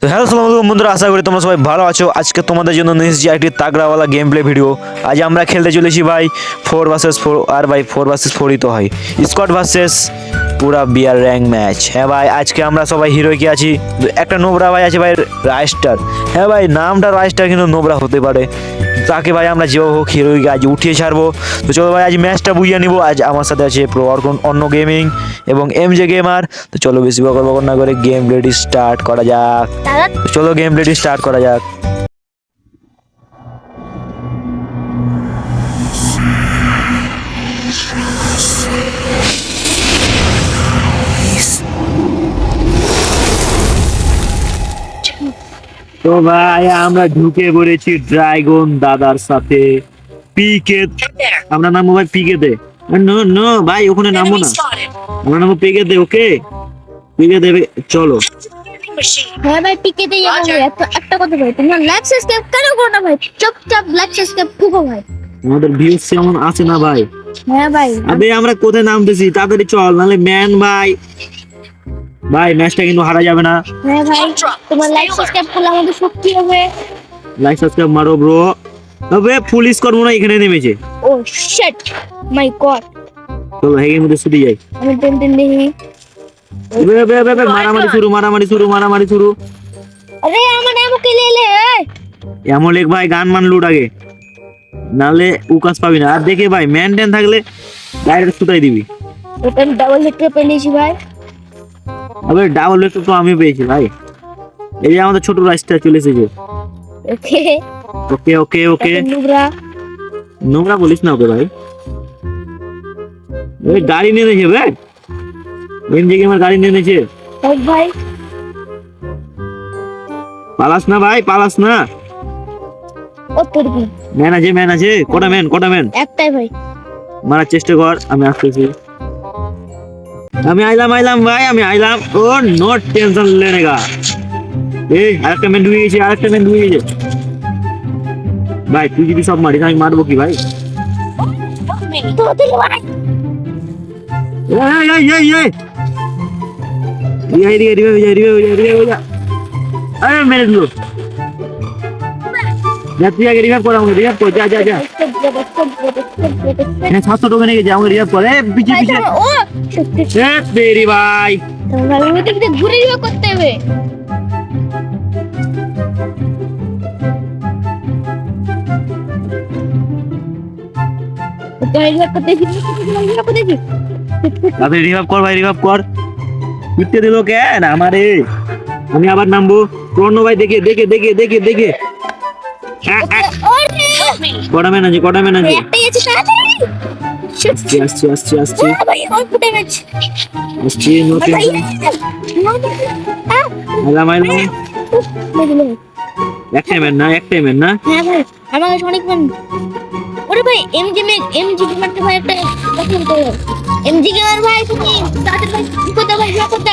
তো হ্যালো সালাম আলাইকুম বন্ধুরা, আশা করি তোমরা সবাই ভালো আছো। আজকে তোমাদের জন্য নিয়ে এসেছি একটি তাগড়াওয়ালা গেম প্লে ভিডিও আজ আমরা খেলতে চলেছি ভাই ফোর ভার্সেস ফোর আর ভাই ফোর ভার্সেস ফোরই তো হয়। স্কট ভার্সেস পুরা বিয়ার র্যাঙ্ক ম্যাচ হ্যাঁ ভাই, আজকে আমরা সবাই হিরো কি আছি। একটা নোবরা ভাই আছে ভাই রাইস্টার হ্যাঁ ভাই, নামটা রাইস্টার কিন্তু নোবরা হতে পারে। তাকে ভাই আমরা যেও হোক হিরোইকে আজ উঠিয়ে ছাড়বো। তো চলো ভাই আজ ম্যাচটা বুঝিয়ে নিবো। আজ আমার সাথে আছে প্রো অর্কন অন্য গেমিং এবং এম জে গেমার তো চলো বেশি বকর বকর না করে গেম রেডি স্টার্ট করা যাক। চলো গেম রেডি স্টার্ট করা যাক। তো ভাই আমরা ঢুকে পড়েছি ড্রাগন দাদার সাথে। পিকে আমরা নামবো ভাই পিকে দে নো নো ভাই ওখানে নামবো না। আমরা নামবো পিকে দে ওকে পিকে দেবে চলো হ্যাঁ ভাই পিকেতে যাব ভাই একটা একটা কথা ভাই তোমরা লাইক সাবস্ক্রাইব কেন করো না ভাই? চুপচাপ লাইক সাবস্ক্রাইব ফুকো ভাই। আমাদের ভিউজ যেমন আছে না ভাই? হ্যাঁ ভাই। আবে আমরা কোথায় নামতেছি? তাড়াতাড়ি চল নাহলে ম্যান ভাই। ভাই ম্যাচটা কিন্তু হারা যাবে না। হ্যাঁ ভাই তোমার লাইক সাবস্ক্রাইব করলে আমাদের শক্তি হবে। লাইক সাবস্ক্রাইব মারো ব্রো তবে পুলিশ কর্ম না এখানে নেমেছে। ও শিট মাই গড চলো হেগের মধ্যে ছুটি যাই। আমি টেন টেন দেখি এবে, এবে, এবে, এবে, মারামারি শুরু মারামারি শুরু মারামারি শুরু। আরে আমার আমাকে লে লে এমন এক ভাই গান মান লুট আগে। নালে উকাস পাবি না। আর দেখে ভাই ম্যান ট্যান থাকলে ডাইরেক্ট ছুটাই দিবি। ওটা ডাবল হিট পেলেছি ভাই। আবে ডাবল লেট তো আমি পেয়েছি ভাই। এই যে আমাদের ছোট রাস্তা চলে এসেছে। ওকে। ওকে ওকে ওকে। নুবরা নোংরা। বলিস না ওকে ভাই। ওই গাড়ি নিয়ে নিয়েছে ভাই এম জে আমার গাড়ি নিয়ে নিয়েছে। হোক ভাই। পালাস না ভাই পালাস না। ও তোর ম্যান আছে ম্যান আছে। কটা ম্যান কটা ম্যান? একটাই ভাই। মারার চেষ্টা কর আমি আসতেছি। আমি আইলাম আইলাম ভাই আমি আইলাম ও নো টেনশন লেনে গা এই আরেকটা ম্যান ঢুকে গেছে আরেকটা ম্যান ঢুকে গেছে ভাই তুই যদি সব মারিস আমি মারবো কি ভাই তো দিল ভাই যাত্রীরা রিভাইভ করে আমাকে রিভাইভ করে যা যা যা হ্যাঁ সাতশো টোকেন নিয়ে যাও রিভাইভ করে পিছিয়ে পিছিয়ে ও সত্যি ভাই তোমরা ঘুরে রিভাইভ করতে হবে রিভাইভ কর ভাই রিভাইভ কর পিটতে দিল কেন আমারে আমি আবার নামবো প্রণব ভাই দেখে দেখে দেখে দেখে দেখে কটা ম্যান আছে কটা ম্যান আছে? আসছি নো টেনশন হ্যাঁ একটাই ম্যান না একটাই ম্যান না? হ্যাঁ ভাই আমার কাছে অনেক মান ওরে ভাই এমজি মে এমজি গেমারটা ভাই একটা কথা বলতে এমজি ভাই তুমি? ভাই কি করতে ভাই কি করতে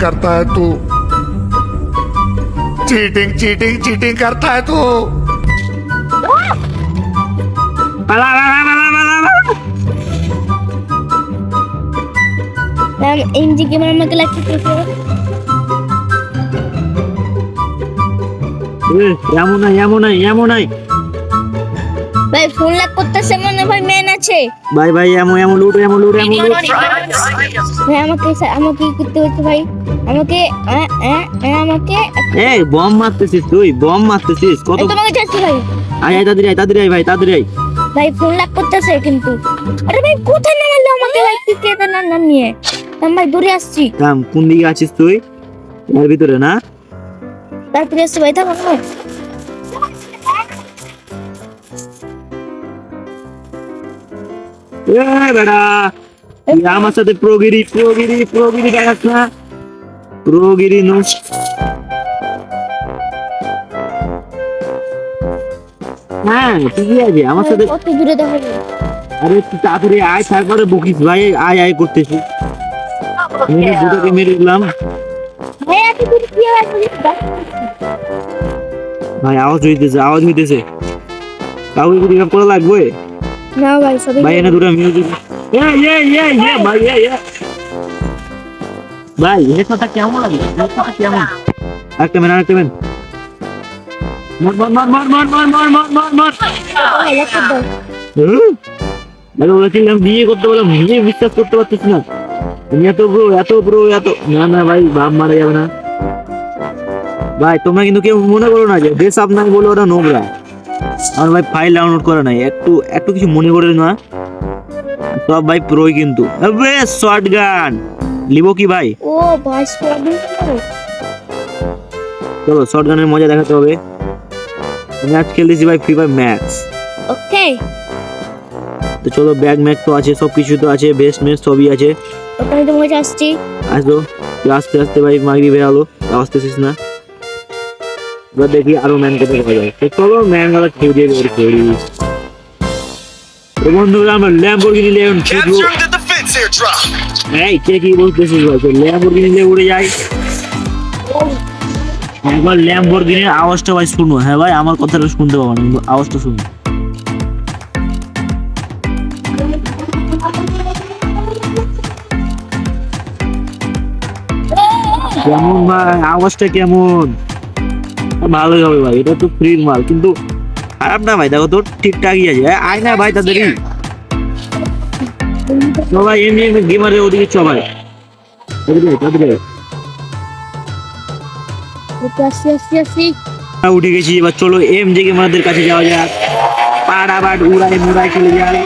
करता है तू चीटिंग चीटिंग चीटिंग करता है तू ఇంటికి మమ్మకి లక్ష్య ఏమున్నాయి ఏమున్నాయి ఏమున్నాయి ভাই ফোন লাগ করতেছে মনে ভাই আছে? ভাই ভাই এমন এমন লুট এমন লুট এমন লুট ভাই আমাকে আমাকে কি করতে হচ্ছে ভাই? আমাকে আমাকে এই বম মারতেছিস তুই বম মারতেছিস কত তোমাকে যাচ্ছি ভাই। আয় আয় তাড়াতাড়ি আয় তাড়াতাড়ি আয় ভাই তাড়াতাড়ি আয়। ভাই ফোন লাগ করতেছে কিন্তু। আরে ভাই কোথায় নামালো আমাকে ভাই? কি কে না নাম নিয়ে? আমি ভাই দূরে আসছি। থাম কোন দিকে আছিস তুই? এর ভিতরে না? তারপরে আসছি ভাই থাকো এ বেড়া আমার সাথে প্রগিরি প্রগিরি প্রগিরি দেখাস না? প্রগিরি নো হ্যাঁ ঠিকই আছে আমার সাথে কত দূরে দেখা আরে তুই তাড়াতাড়ি আয় তারপরে বকিস ভাই আয় আয় করতেছি। মেরে দুটোকে মেরে দিলাম ভাই আওয়াজ হইতেছে আওয়াজ হইতেছে। কাউকে কি করা লাগবে? না ভাই সবাই ভাই এনে দুটো মিউজিক এ এ এ এ ভাই। এ এ। ভাই এর কথা কেমন লাগে? এর কথা কেমন? একটা মেন একটা মেন মার মার মার মার মার মার মার মার মার মার? আরে বলেছিলাম বিয়ে করতে বললাম নিজে বিশ্বাস করতে পারছিস না। আমি এত ব্রো এত ব্রো এত না না ভাই বাপ মারা যাবে না। ভাই তোমরা কিন্তু কেউ মনে করো না যে দেশ আপনার বলে ওটা নোংরা। আমার ভাই ফাইল ডাউনলোড করা নাই। একটু একটু কিছু মনে করে না। সব ভাই প্রোই কিন্তু। শর্ট গান লিবো কি ভাই? ও ভাই চলো শর্ট গানের মজা দেখাতে হবে। আজ খেলতেছি ভাই ফ্রি ফায়ার ম্যাক্স ওকে তো চলো ব্যাগ ম্যাগ তো আছে সব কিছু তো আছে বেস্ট মেস্ট সবই আছে। ওখানে তো মজা আসছি। আসো তুই আস্তে আস্তে ভাই মাগরি বেরালো আসতেছিস না। এবার দেখি আরও ম্যান কোথায় পাওয়া যায়। তো চলো ম্যানগুলো খেয়ে বের করি তো বন্ধুরা আমরা ল্যাম্বরগিনি খেলব. এই কে কি বলতেছিস ভাই তো ল্যাম্বরগিনি নিয়ে উড়ে যাই। একবার ল্যাম্বরগিনির আওয়াজটা ভাই শুনো। হ্যাঁ ভাই আমার কথাটা শুনতে পাবো না কিন্তু আওয়াজটা শুনো। কেমন ভাই? আওয়াজটা কেমন? ভালোই হবে ভাই এটা তো ফ্রির মাল কিন্তু খারাপ না ভাই দেখো তো ঠিকঠাকই আছে। আয় না ভাই তাড়াতাড়ি সবাই এমনি এমনি গেমারের ওদিকে সবাই। আমরা উঠে গেছি এবার চলো এম জে গেমারদের কাছে যাওয়া যাক। পাড়া বাট উড়াই মুড়াই চলে যায়।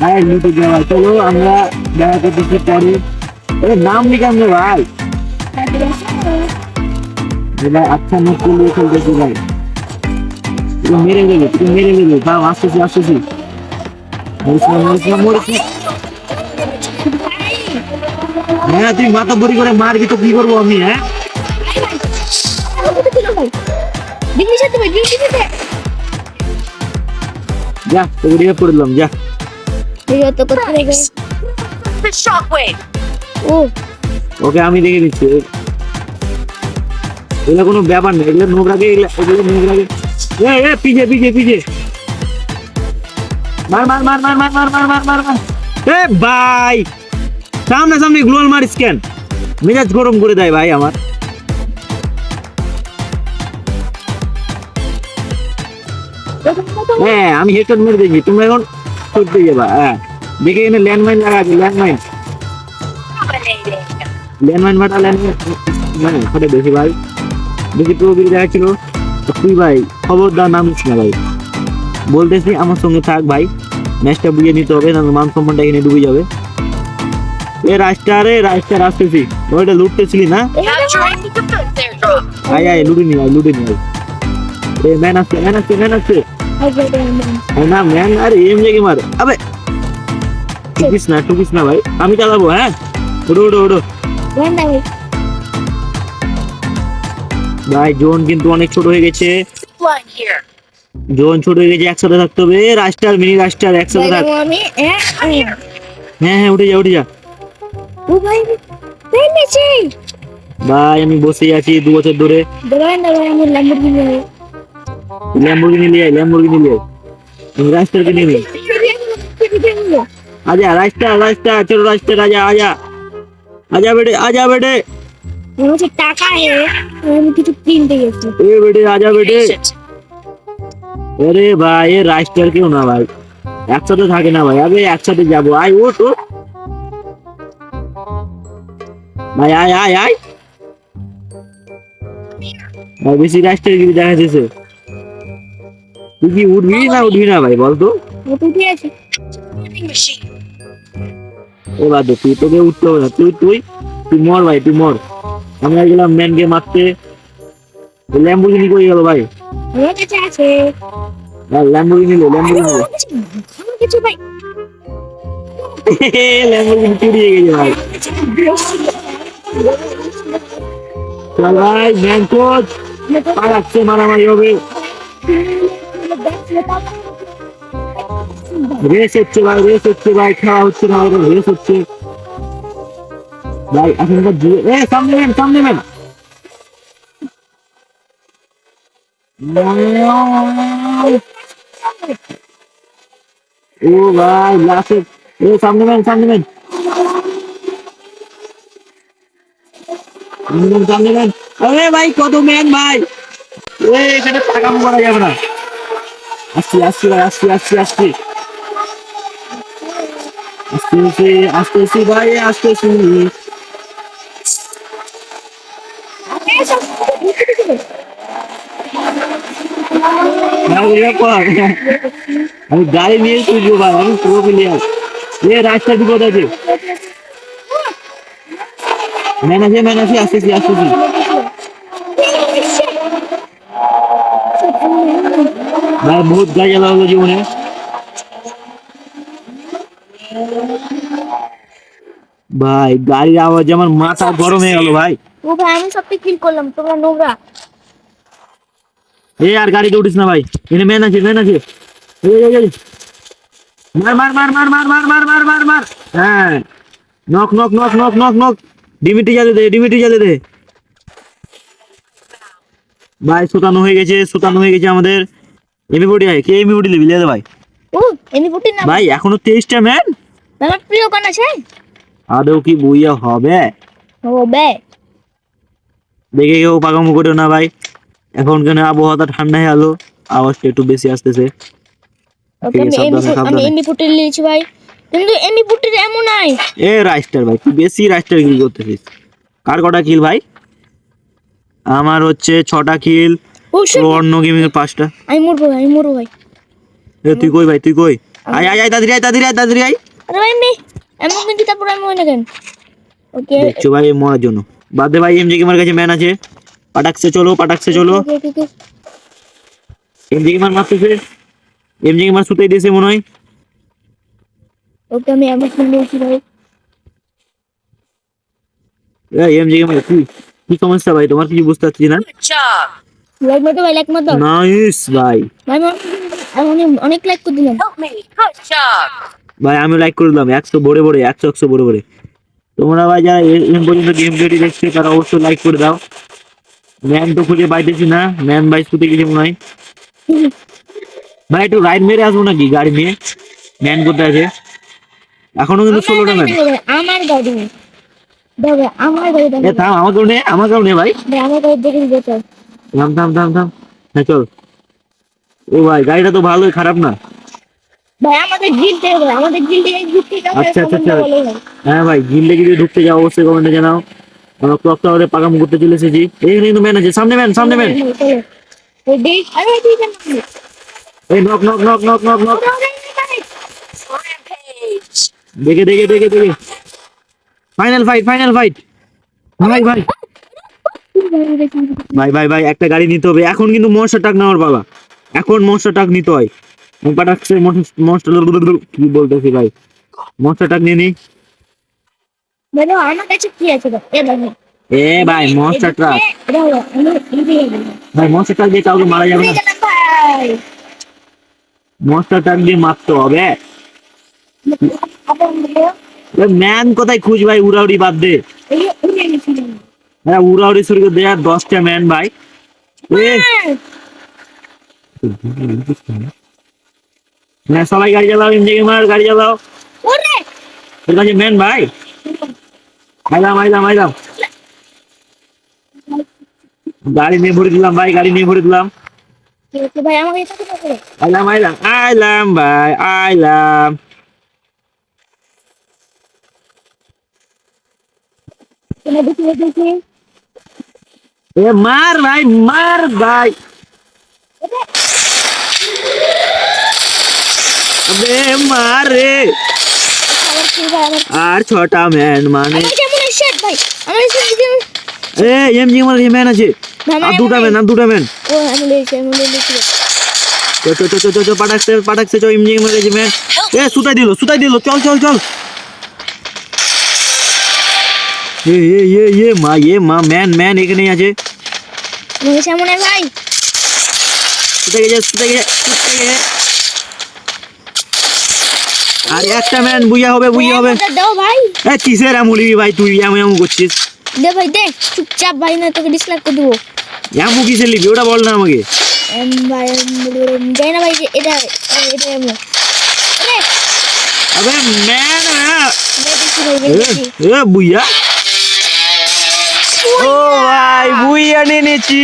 হ্যাঁ যাওয়া চলো আমরা দেখা করতেছি পরে। নাম লিখান রে भाई अच्छा मैं के लिए खेल देती भाई। तू मेरे लिए तू मेरे लिए भाई वास्तव से वास्तव से मोरिस मोरिस मोरिस হ্যাঁ তুই মাথা বুড়ি করে মারবি তো কি করবো আমি হ্যাঁ যা তোকে পড়লাম যা তো কোথায় গেল শক ওয়ে ও ওকে আমি দেখে দিচ্ছি। এগুলো কোনো ব্যাপার নেই এগুলো নোংরাকে এগুলো নোংরাকে এ এ পিছে পিছে পিছে মার মার মার মার মার মার মার মার মার মার। এ ভাই সামনে সামনে গ্লোয়াল মার স্ক্যান মেজাজ গরম করে দেয় ভাই আমার। হ্যাঁ আমি হেডশট মেরে দেখি তোমরা এখন করতে যাবা হ্যাঁ। দেখে এখানে ল্যান্ডমাইন লাগা আছে ল্যান্ডমাইন. ল্যান্ডমাইন মাটা ল্যান্ডমাইন ফটে বেশি ভাই। বেশি প্রবীর দেখাচ্ছিল তুই ভাই খবরদার নামিস না ভাই। বলতেছি আমার সঙ্গে থাক ভাই। ম্যাচটা বুঝে নিতে হবে না মান সম্মানটা এখানে ডুবে যাবে। এ রাস্তা রে রাস্তা আসতেছি ওইটা লুটতেছিলি না. আয় আয় লুটে নি লুটে নি এ ম্যান আসছে ম্যান আসছে ম্যান আসছে না ম্যান আরে এম জায়গা মার। আবে টুকিস না টুকিস না ভাই। আমি চালাবো হ্যাঁ? ওডো ওডো ওডো ভাই ভাই জোন কিন্তু অনেক ছোট হয়ে গেছে। জোন ছোট হয়ে গেছে একসাথে থাকতে হবে। রাস্টার মিনি রাস্টার একসাথে থাক। আমি। হ্যাঁ হ্যাঁ উঠে যা উঠে যা। ও ভাই ভাই আমি বসেই আছি দু বছর ধরে। ল্যাম্বরগিনি নিয়ে আয় ল্যাম্বরগিনি নিয়ে আয়। আমি রাস্টারকে নিয়ে নিই আজা রাস্তা রাস্তা চলো রাস্তা আজা আজা। আজা বেটে আজা বেটে আমার কাছে টাকা হে আমি কিছু কিনতে গেছি এ বেটে আজা বেটে Patient. আরে ভাই এ রাস্টার কেউ না ভাই একসাথে থাকে না ভাই আবে একসাথে যাব আয় ওঠ ওঠ ভাই আয় আয় আয় ভাই বেশি রাস্টার গিরি দেখা যাচ্ছে তুই কি উঠবি না উঠবি না ভাই বলতো ও তো ঠিক আছে Vending machine. ও বাদ তুই, তোকে উঠতে হবে তুই তুই তুই মর ভাই, তুই মর। আমরা গেলাম ম্যান গে মারতে ল্যাম্বরগিনি করে গেল ভাই? আমার কাছে আছে ল্যাম্বরগিনি লো ল্যাম্বরগিনি লো আমার কিছু ভাই ল্যাম্বরগিনি চুরিয়ে গেছে ভাই। চল ভাই ম্যান কোচ পালাচ্ছে, মারামারি হবে। রেস হচ্ছে ভাই রেস হচ্ছে ভাই খাওয়া হচ্ছে না রেস হচ্ছে। ভাই এখনকার যুগে এ, সামনে ম্যান সামনে ম্যান ও ভাই লাস্টে এ সামনে ম্যান সামনে ম্যান সামনে ম্যান আরে ভাই, কত ম্যান ভাই। ওই এখানে টাকা মারা যাবে না। আসছি আসছি ভাই, আসছি আসছি আসছি। আসতেছি আসতেছি ভাই, আসতেছি। আমি গাড়ি নিয়ে তুলবো ভাই, আমি পুরো প্লেয়ার এ, রাস্তা বিপদ আছে ম্যান আছে ম্যান আছে আসতেছি আসতেছি। ভাই, বহুত গাড়ি হলো জীবনে। ভাই গাড়ির আওয়াজ আমার মাথা গরম হয়ে গেল ভাই। ও ভাই আমি সবটা কিল করলাম তোমরা নোংরা। এ আর গাড়িতে উঠিস না ভাই। এনে ম্যান আছে ম্যান আছে এই, এই, এই। মার মার মার মার মার মার মার মার মার মার। হ্যাঁ। Knock knock knock knock knock knock. ডিমিটি জ্বালে দে ডিমিটি জ্বালে দে। ভাই সুতানো হয়ে গেছে সুতানো হয়ে গেছে আমাদের এমি বডি আয় কে এমি বডি লিবি লে ভাই। ও এমনি ফুটি না ভাই এখনও তেইশটা ম্যান আমার প্রিয় গান আছে? আদৌ কি বইয়া হবে? ও বে দেখে কেউ পাকামো করে না ভাই। এখন কেন আবহাওয়াটা ঠান্ডা হয়ে গেলো আওয়াজটা একটু বেশি আসতেছে। আমি এমনি ফুটি নিয়েছি ভাই। কিন্তু এমনি ফুটি এমন নাই। এ রাইস্টার ভাই তুই বেশি রাইস্টার কিল করতেছিস? কার কটা কিল ভাই? আমার হচ্ছে ছটা কিল অন্য গেমিং এর পাঁচটা। আমি মরবো ভাই মরবো ভাই। এ তুই কই ভাই তুই কই? আয় আয় আয় তাড়াতাড়ি আয় তাড়াতাড়ি আয় তাড়াতাড়ি আয়। আরে ভাই এমনি এমন কিন্তু তারপর আমি কেন ওকে দেখছ ভাই মরার জন্য। বাদ ভাই এমজি গেমার কাছে ম্যান আছে। পাটাকসে চলো পাটাকসে চলো। এমজি গেমার মারতেছে। এমজি গেমার সুতাই দিয়েছে মনে হয়। ওকে আমি এমন ফোন নিয়েছি ভাই। এমজি গেমার কি কি সমস্যা ভাই? তোমার কিছু বুঝতে পারছি না। লাইক মতো ভাই লাইক মতো নাইস ভাই। ভাই আমি অনেক লাইক করে দিলাম. ভাই আমি লাইক করে দিলাম একশো বড়ে বড়ে একশো একশো বড়ে বড়ে তোমরা ভাই যারা এখন পর্যন্ত গেম ভিডিও দেখছে তারা অবশ্যই লাইক করে দাও। ম্যান তো খুঁজে পাইতেছি না ম্যান ভাই শুতে গেছে মনে হয়। ভাই একটু রাইড মেরে আসব নাকি গাড়ি নিয়ে? ম্যান কোথায় আছে? এখনও কিন্তু ষোলোটা ম্যান আমার গাড়ি দেখো আমার গাড়ি থাম আমার কারণে আমার কারণে ভাই থাম থাম থাম থাম। হ্যাঁ চল। ও ভাই গাড়িটা তো ভালোই খারাপ না। ভাই আমাদের আমাদের আচ্ছা, আচ্ছা, আচ্ছা। হয় হ্যাঁ ঢুকতে যাও অবশ্যই কমেন্টে জানাও আমরা ক্লক টাওয়ারে পাকাম করতে কিন্তু ম্যান আছে সামনে ম্যান সামনে ম্যান এই knock knock knock knock knock knock দেখে দেখে দেখে দেখে ফাইনাল ফাইট ফাইনাল ফাইট ভাই ভাই ভাই ভাই ভাই একটা গাড়ি নিতে হবে এখন কিন্তু মনস্টার টাক নেওয়ার বাবা এখন মনস্টার টাক নিতে হয় পাঠাচ্ছে কি বলতেছি ভাই? মশলাটা নিয়ে নি। বলো আমার কাছে কি আছে এ ভাই মশলাটা ভাই মশলাটা দিয়ে কাউকে মারা যাবে না। মশলাটা দিয়ে মারতে হবে। ম্যান কোথায় খুঁজ ভাই? উড়াউড়ি বাদ দে। হ্যাঁ উড়াউড়ি শুরু করে আর দশটা ম্যান ভাই। হ্যাঁ সবাই গাড়ি চালাও ইঞ্জিন মার গাড়ি চালাও ওরে তোর কাছে ম্যান ভাই আইলাম আইলাম আইলাম গাড়ি নিয়ে ভরে দিলাম ভাই গাড়ি নিয়ে ভরে দিলাম ঠিক আছে ভাই আমাকে এটা তো করে আইলাম আইলাম আইলাম ভাই আইলাম তুমি দেখি দেখি এ মার ভাই মার ভাই আবে মার আর ছটা ম্যান মানে? এ এমজি আমার ম্যান আছে। আর দুটা ম্যান আর দুটা ম্যান ও আমি লেছি আমি লেছি চো চো চো চো চো পাঠাকছে পাঠাকছে চো এমজি আমার কাছে ম্যান এ সুতাই দিল সুতাই দিল চল চল চল। এ এ এ এ মা এ মা ম্যান ম্যান এখানেই আছে। আমার সামনে ভাই। সুতাই গেছে সুতাই গেছে সুতাই গেছে। আর একটা ম্যান বুইয়া হবে বুইয়া হবে। দাও ভাই। এ কিসের আমুলি ভাই তুই এমন এমন করছিস? দে ভাই দে চুপচাপ ভাই না তোকে ডিসলাইক করে দেবো। এমন কিসের লিবি ওটা বল না আমাকে। এম ভাই এম, জানি না ভাই এটা এটা এমন আরে আবে ম্যান এ বুইয়া। ও ভাই বুইয়া নিয়ে নিয়েছি।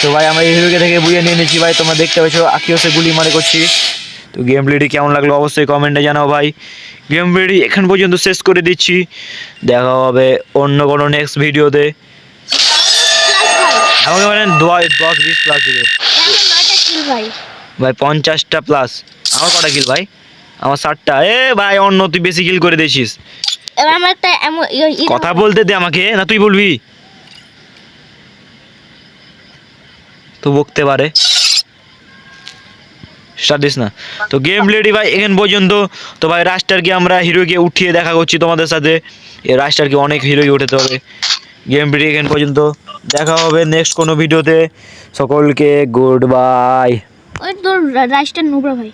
তো ভাই আমরা এই হিরোকে থেকে বুইয়া নিয়ে নিয়েছি। ভাই তোমরা দেখতে পাচ্ছ আখিওসে গুলি মারে করছি। তো গেম প্লেটি কেমন লাগল অবশ্যই কমেন্টে জানাও ভাই। গেম প্লেটি এখান পর্যন্ত শেষ করে দিচ্ছি। দেখা হবে অন্য কোনো নেক্সট ভিডিওতে আমাকে মানে দশ বিশ প্লাস দিবে ভাই পঞ্চাশটা প্লাস আমার কটা কিল ভাই? আমার ষাটটা। এ ভাই অন্য তুই বেশি কিল করে দিয়েছিস। এবার আমার একটা এমন ই- ই- কথা বলতে দে আমাকে না তুই বলবি? তো বকতে পারে। স্টার্ট দিস না। তো গেম রেডি ভাই, এখান পর্যন্ত। তো ভাই রাস্টারকে আমরা হিরোকে উঠিয়ে দেখা করছি তোমাদের সাথে। এই রাস্টারকে অনেক হিরোকে উঠাতে হবে। গেম রেডি এখান পর্যন্ত। দেখা হবে নেক্সট কোনো ভিডিওতে সকলকে গুড বাই ওই রাস্টার নুবরা ভাই।